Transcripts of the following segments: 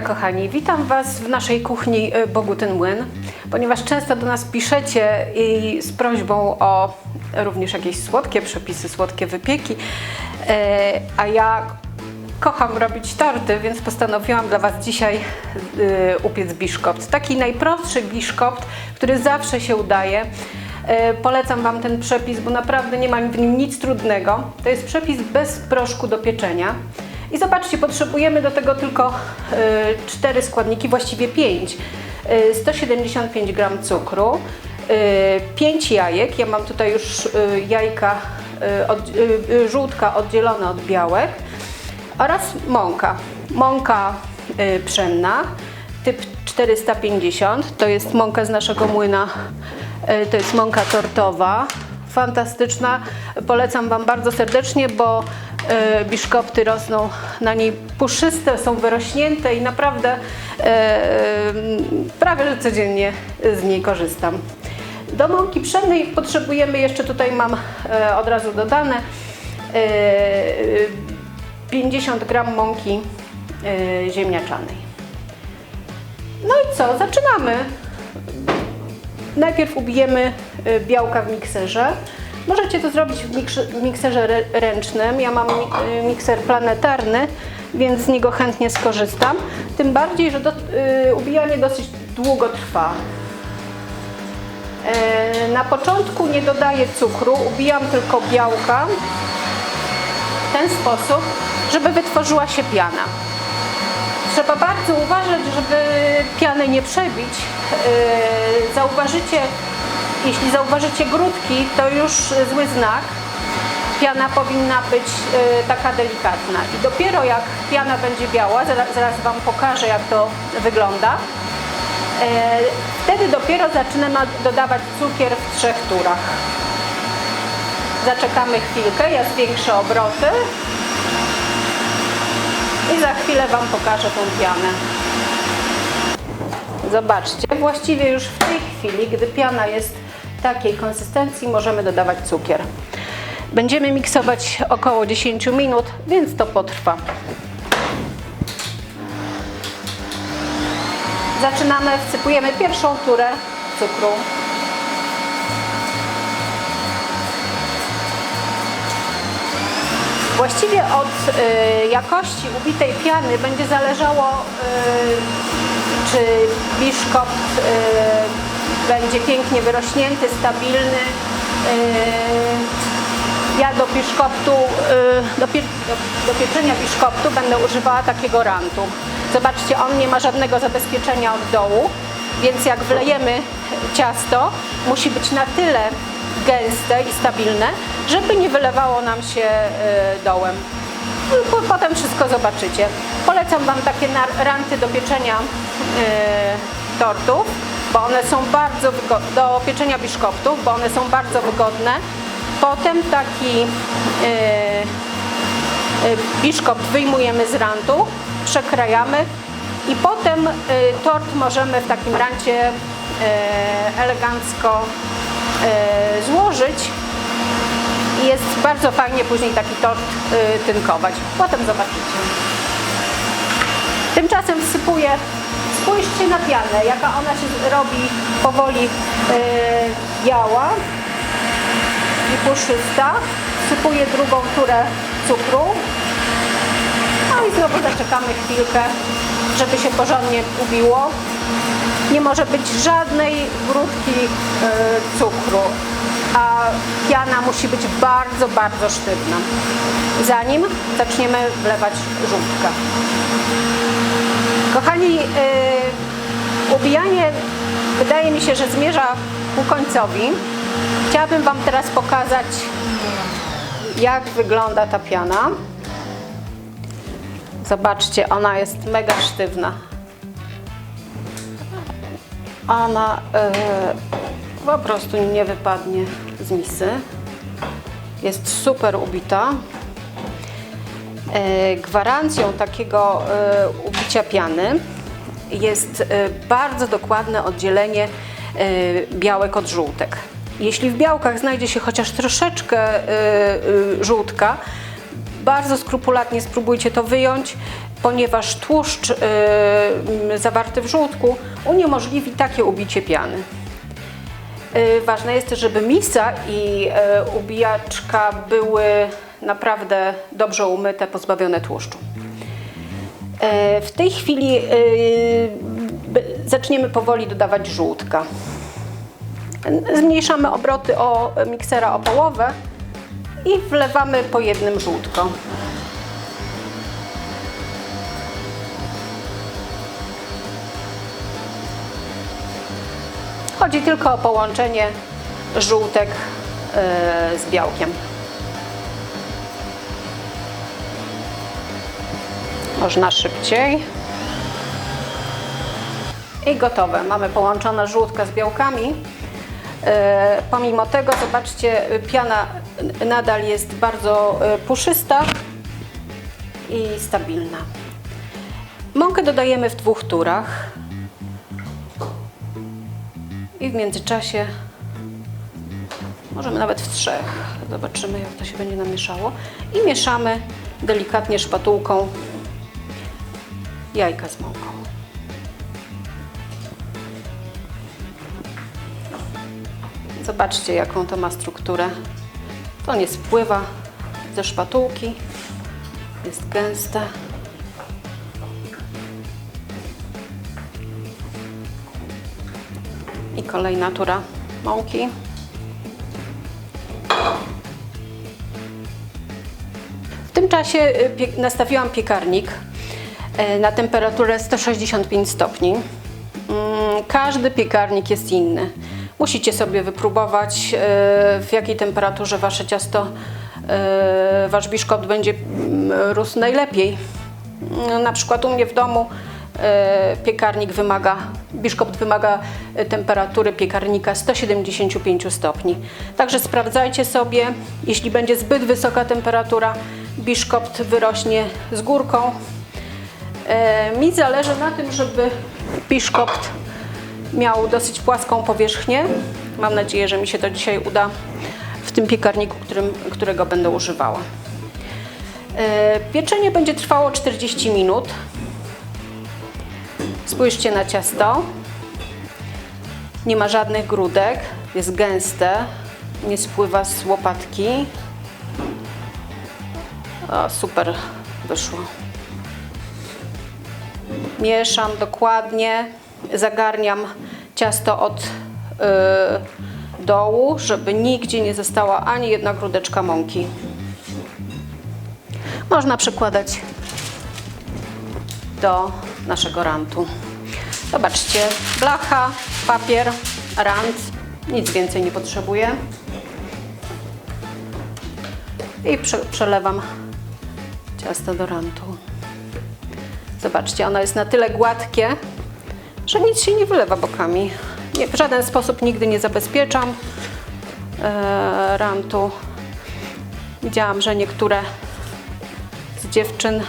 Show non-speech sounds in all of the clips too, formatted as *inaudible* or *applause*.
Kochani, witam Was w naszej kuchni y, Bogu ten młyn, ponieważ często do nas piszecie i z prośbą o również jakieś słodkie przepisy, słodkie wypieki, E, a ja kocham robić torty, więc postanowiłam dla Was dzisiaj y, upiec biszkopt. Taki najprostszy biszkopt, który zawsze się udaje. Polecam Wam ten przepis, bo naprawdę nie ma w nim nic trudnego. To jest przepis bez proszku do pieczenia. I zobaczcie, potrzebujemy do tego tylko e, cztery składniki, właściwie 5. 175 g cukru, 5 jajek. Ja mam tutaj już jajka, od, żółtka oddzielone od białek oraz mąka. Mąka y, pszenna, typ 450, to jest mąka z naszego młyna, y, to jest mąka tortowa, fantastyczna, polecam Wam bardzo serdecznie, bo y, biszkopty rosną na niej puszyste, są wyrośnięte i naprawdę y, y, prawie że codziennie z niej korzystam. Do mąki pszennej potrzebujemy jeszcze, tutaj mam e, od razu dodane, e, 50 gram mąki e, ziemniaczanej. No i co? Zaczynamy. Najpierw ubijemy e, białka w mikserze. Możecie to zrobić w, w mikserze ręcznym. Ja mam e, mikser planetarny, więc z niego chętnie skorzystam. Tym bardziej, że do, e, ubijanie dosyć długo trwa. E, Na początku nie dodaję cukru, ubijam tylko białka w ten sposób, żeby wytworzyła się piana. Trzeba bardzo uważać, żeby piany nie przebić. E, Zauważycie, jeśli zauważycie grudki, to już zły znak. Piana powinna być e, taka delikatna. I dopiero jak piana będzie biała, zaraz, zaraz Wam pokażę jak to wygląda, E, Wtedy dopiero zaczynamy dodawać cukier w trzech turach. Zaczekamy chwilkę, ja zwiększę obroty i za chwilę Wam pokażę tą pianę. Zobaczcie, właściwie już w tej chwili, gdy piana jest takiej konsystencji, możemy dodawać cukier. Będziemy miksować około 10 minut, więc to potrwa. Zaczynamy, wsypujemy pierwszą turę cukru. Właściwie od y, jakości ubitej piany będzie zależało, y, czy biszkopt y, będzie pięknie wyrośnięty, stabilny. Y, ja do biszkoptu, y, do, pie, do, do pieczenia biszkoptu będę używała takiego rantu. Zobaczcie, on nie ma żadnego zabezpieczenia od dołu, więc jak wlejemy ciasto, musi być na tyle gęste i stabilne, żeby nie wylewało nam się y, dołem. No Potem wszystko zobaczycie. Polecam Wam takie ranty do pieczenia tortów, bo one są bardzo do pieczenia biszkoptów, bo one są bardzo wygodne. Potem taki y, y, biszkopt wyjmujemy z rantu, przekrajamy i potem y, tort możemy w takim rancie elegancko złożyć i jest bardzo fajnie później taki tort y, tynkować. Potem zobaczycie. Tymczasem wsypuję, spójrzcie na pianę, jaka ona się robi powoli y, biała i puszysta. Wsypuję drugą turę cukru. No i znowu zaczekamy chwilkę, żeby się porządnie ubiło. Nie może być żadnej grudki y, cukru, a piana musi być bardzo, bardzo sztywna. Zanim zaczniemy wlewać żółtka. Kochani, y, ubijanie wydaje mi się, że zmierza ku końcowi. Chciałabym Wam teraz pokazać, jak wygląda ta piana. Zobaczcie, ona jest mega sztywna. Ona e, po prostu nie wypadnie z misy. Jest super ubita. E, Gwarancją takiego ubicia piany jest e, bardzo dokładne oddzielenie e, białek od żółtek. Jeśli w białkach znajdzie się chociaż troszeczkę e, żółtka, bardzo skrupulatnie spróbujcie to wyjąć ponieważ tłuszcz y, zawarty w żółtku uniemożliwi takie ubicie piany. Y, Ważne jest żeby misa i y, ubijaczka były naprawdę dobrze umyte, pozbawione tłuszczu. E, W tej chwili b- zaczniemy powoli dodawać żółtka. Zmniejszamy obroty o miksera o połowę i wlewamy po jednym żółtko. Chodzi tylko o połączenie żółtek e, z białkiem. Można szybciej. I gotowe. Mamy połączone żółtka z białkami. E, pomimo tego, zobaczcie, piana nadal jest bardzo e, puszysta i stabilna. Mąkę dodajemy w dwóch turach. I w międzyczasie, możemy nawet w trzech, zobaczymy jak to się będzie namieszało. I mieszamy delikatnie szpatułką jajka z mąką. Zobaczcie jaką to ma strukturę. To nie spływa ze szpatułki, jest gęste. I kolejna tura mąki. W tym czasie y, nastawiłam piekarnik na temperaturę 165 stopni. Mm, Każdy piekarnik jest inny. Musicie sobie wypróbować, y, w jakiej temperaturze wasze ciasto, y, wasz biszkopt będzie mm, rósł najlepiej. Mm, Na przykład u mnie w domu e, piekarnik wymaga, biszkopt wymaga e, temperatury piekarnika 175 stopni. Także sprawdzajcie sobie, jeśli będzie zbyt wysoka temperatura, biszkopt wyrośnie z górką. E, Mi zależy na tym, żeby biszkopt miał dosyć płaską powierzchnię. Mam nadzieję, że mi się to dzisiaj uda w tym piekarniku, którym, którego będę używała. E, Pieczenie będzie trwało 40 minut. Spójrzcie na ciasto. Nie ma żadnych grudek, jest gęste, nie spływa z łopatki. O, super wyszło. Mieszam dokładnie, zagarniam ciasto od y, dołu, żeby nigdzie nie została ani jedna grudeczka mąki. Można przykładać do naszego rantu. Zobaczcie, blacha, papier, rant, nic więcej nie potrzebuję. I prze, przelewam ciasto do rantu. Zobaczcie, ono jest na tyle gładkie, że nic się nie wylewa bokami. Nie, w żaden sposób nigdy nie zabezpieczam e, rantu. Widziałam, że niektóre z dziewczyn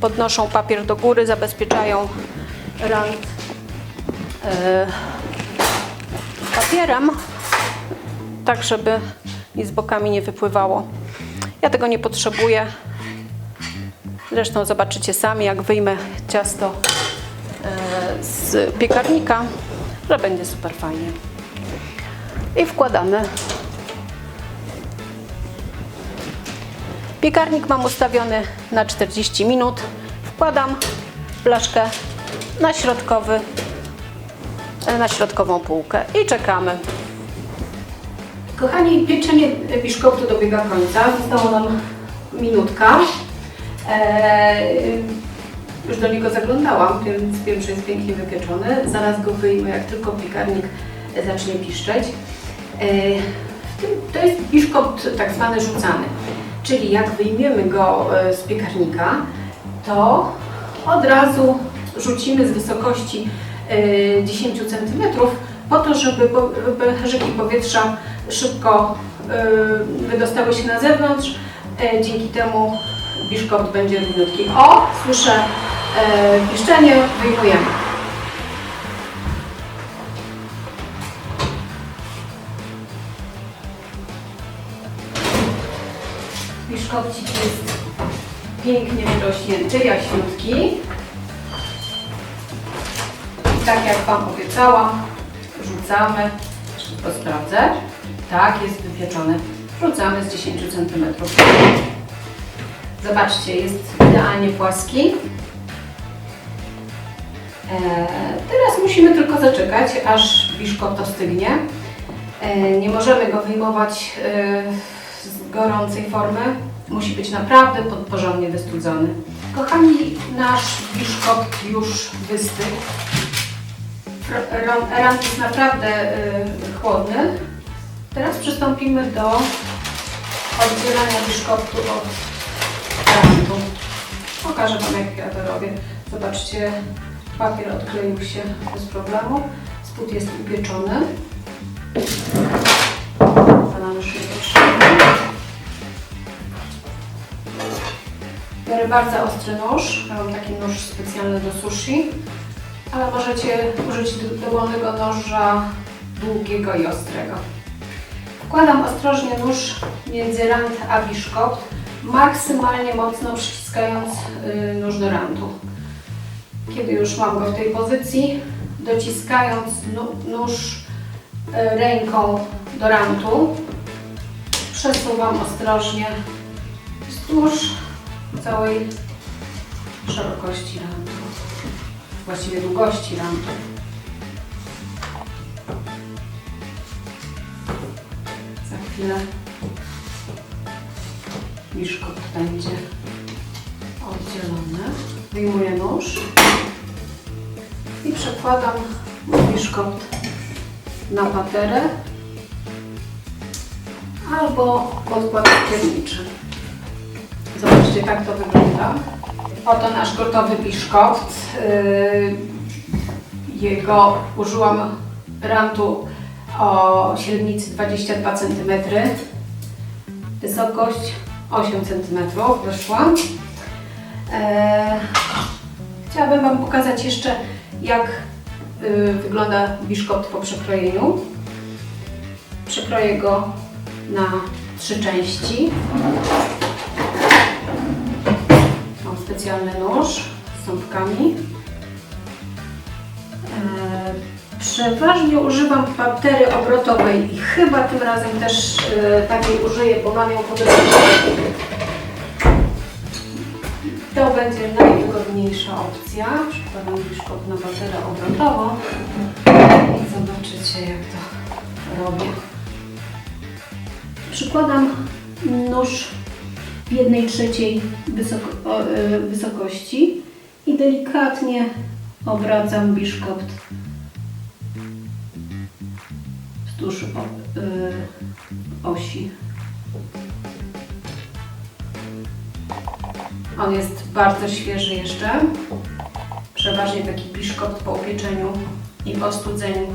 podnoszą papier do góry, zabezpieczają rant e, papierem, tak żeby nic bokami nie wypływało. Ja tego nie potrzebuję. Zresztą zobaczycie sami, jak wyjmę ciasto e, z piekarnika, że będzie super fajnie. I wkładamy Piekarnik mam ustawiony na 40 minut. Wkładam blaszkę na środkowy, na środkową półkę i czekamy. Kochani, pieczenie biszkoptu dobiega końca. Została nam minutka. Eee, już do niego zaglądałam, więc wiem, że jest pięknie wypieczony. Zaraz go wyjmę, jak tylko piekarnik zacznie piszczeć. Tym- to jest biszkopt tak zwany rzucany. Czyli jak wyjmiemy go e, z piekarnika, to od razu rzucimy z wysokości e, 10 cm po to, żeby pęcherzyki powietrza szybko e, wydostały się na zewnątrz. E, Dzięki temu biszkopt będzie równiutki. O, słyszę e, piszczenie, wyjmujemy. Biszkopcik jest pięknie wyrośnięty, jaśniutki. I tak jak Wam obiecałam, rzucamy, to sprawdzę. Tak, jest wypieczony. Rzucamy z 10 cm. Zobaczcie, jest idealnie płaski. E, teraz musimy tylko zaczekać, aż biszkopt ostygnie. E, nie możemy go wyjmować e, z gorącej formy. Musi być naprawdę porządnie wystudzony. Kochani, nasz biszkopt już wystygł. Fr- ran- Rant jest naprawdę chłodny. Teraz przystąpimy do oddzielania biszkoptu od. Pokażę Wam jak ja to robię. Zobaczcie, papier odkleił się bez problemu. Spód jest upieczony. Biorę bardzo ostry nóż. Ja mam taki nóż specjalny do sushi. Ale możecie użyć do- dowolnego noża długiego i ostrego. Wkładam ostrożnie nóż między rand a biszkopt, maksymalnie mocno przyciskając y, nóż do randu. Kiedy już mam go w tej pozycji, dociskając nóż y, ręką do rantu, przesuwam ostrożnie wzdłuż całej szerokości rantu, właściwie długości rantu. Chwilę biszkopt będzie oddzielony. Wyjmuję nóż i przekładam biszkopt na paterę albo podkład pierniczy. Zobaczcie, tak to wygląda. Oto nasz gotowy biszkopt. Yy, Jego użyłam rantu o średnicy 22 cm. Wysokość 8 cm wyszła. Chciałabym Wam pokazać jeszcze, jak y, wygląda biszkopt po przekrojeniu. Przekroję go na trzy części. Mam specjalny nóż z ząbkami. Przeważnie używam patery obrotowej i chyba tym razem też e, takiej użyję, bo mam ją pod ręką. To będzie najwygodniejsza opcja. Przykładam biszkopt na baterę obrotową i zobaczycie jak to robię. Przykładam nóż w jednej trzeciej wysoko, y, wysokości i delikatnie obracam biszkopt wzdłuż y, osi. On jest bardzo świeży jeszcze. Przeważnie taki biszkopt po upieczeniu i ostudzeniu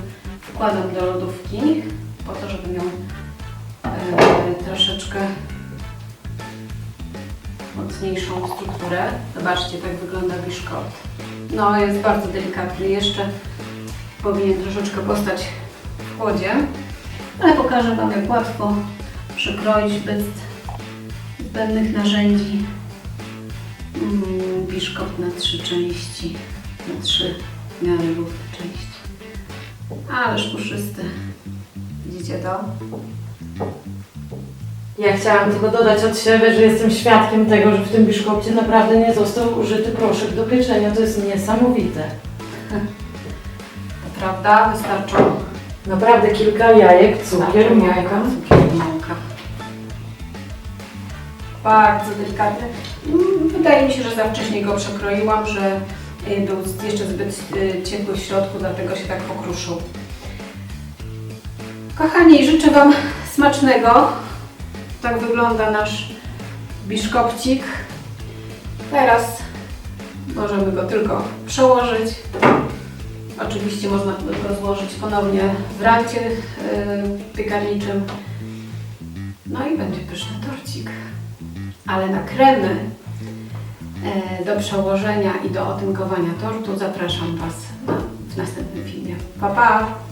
wkładam do lodówki po to, żeby miał e, troszeczkę mocniejszą strukturę. Zobaczcie, tak wygląda biszkopt. No, jest bardzo delikatny. Jeszcze powinien troszeczkę postać chłodzie, ale pokażę Wam, jak łatwo przekroić bez zbędnych narzędzi mm, biszkopt na trzy części, na trzy w miarę równe części. Ależ puszysty. Widzicie to? Ja chciałam tylko dodać od siebie, że jestem świadkiem tego, że w tym biszkopcie naprawdę nie został użyty proszek do pieczenia. To jest niesamowite. *laughs* To prawda? Wystarczą Naprawdę kilka jajek, cukier, Wystarczą mąka. cukier mąka. Bardzo delikatny. Mm, Wydaje mi się, że za wcześnie go przekroiłam, że y, był jeszcze zbyt y, ciepły w środku, dlatego się tak pokruszył. Kochani, życzę Wam smacznego. Tak wygląda nasz biszkopcik. Teraz możemy go tylko przełożyć. Oczywiście można go złożyć ponownie w rancie yy, piekarniczym. No i będzie pyszny torcik. Ale na kremy e, do przełożenia i do otynkowania tortu zapraszam Was w następnym filmie. Pa, pa!